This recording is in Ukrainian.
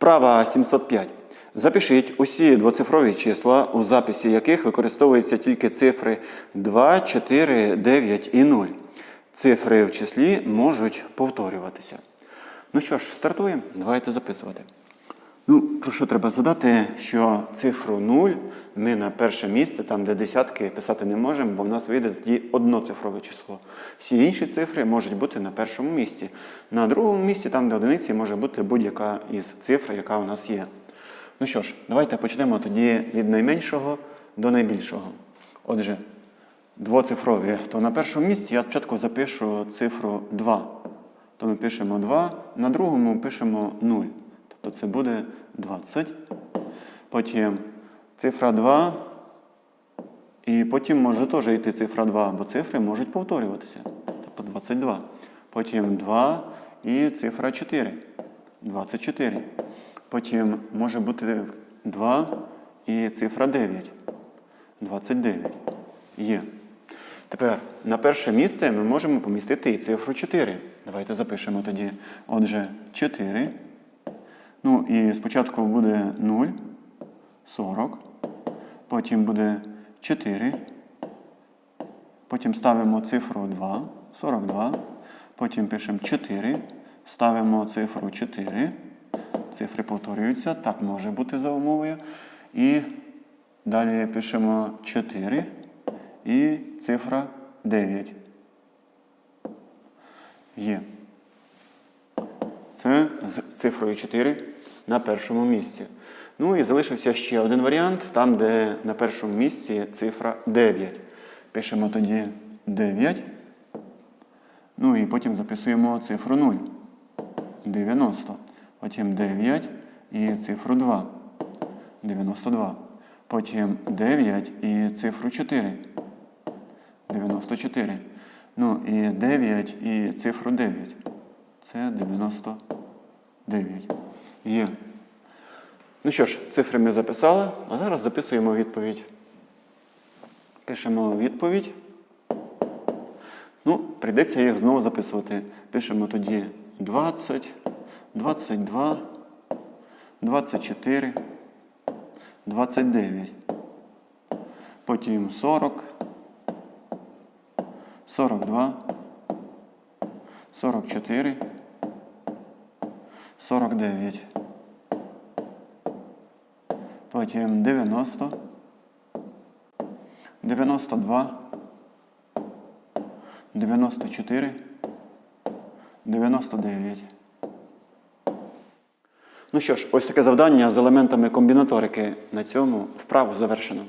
Вправа 705. Запишіть усі двоцифрові числа, у записі яких використовуються тільки цифри 2, 4, 9 і 0. Цифри в числі можуть повторюватися. Ну що ж, стартуємо. Давайте записувати. Ну, про що треба задати, що цифру 0 ми на перше місце, там де десятки, писати не можемо, бо в нас вийде тоді одноцифрове число. Всі інші цифри можуть бути на першому місці. На другому місці, там де одиниці, може бути будь-яка із цифр, яка у нас є. Ну що ж, давайте почнемо тоді від найменшого до найбільшого. Отже, двоцифрові, то на першому місці я спочатку запишу цифру 2. То ми пишемо 2, на другому пишемо 0. Тобто це буде 20. Потім цифра 2. І потім може теж йти цифра 2, бо цифри можуть повторюватися. Тобто 22. Потім 2 і цифра 4. 24. Потім може бути 2 і цифра 9. 29. Є. Тепер на перше місце ми можемо помістити і цифру 4. Давайте запишемо тоді. Отже, 4. Ну і спочатку буде 0, 40. Потім буде 4. Потім ставимо цифру 2, 42. Потім пишемо 4. Ставимо цифру 4. Цифри повторюються. Так може бути за умовою. І далі пишемо 4 і цифра 9. Є. Це з цифрою 4 на першому місці. Ну і залишився ще один варіант, там, де на першому місці цифра 9. Пишемо тоді 9. Ну і потім записуємо цифру 0. 90. Потім 9 і цифру 2. 92. Потім 9 і цифру 4. 94. Ну і 9 і цифру 9. Це 99. Є. Ну що ж, цифри ми записали, а зараз записуємо відповідь. Пишемо відповідь. Ну, прийдеться їх знову записувати. Пишемо тоді 20, 22, 24, 29. Потім 40, 42, 44, 49. Потім 90, 92, 94, 99. Ну що ж, ось таке завдання з елементами комбінаторики на цьому вправу завершено.